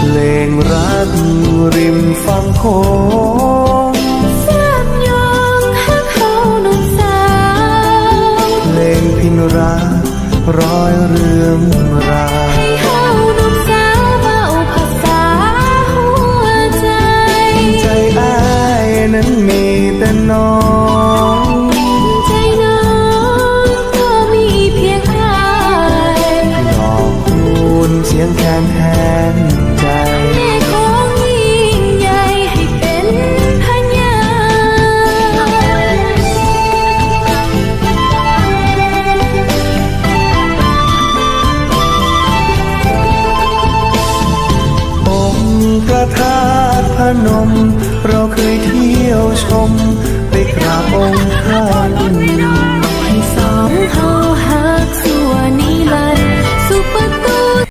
พลงรักริมฝั่งโขงสามยองฮักเขาหนุ่มสาวเพลงพินรักร้อยเรื่องราวให้เฮาหนุ่มสาวเบาภาษาหัวใจ ใจอ้ายนั้นมีแต่น้องใจน้องก็มีเพียงอายหลอกคูนเสียงแคนแห no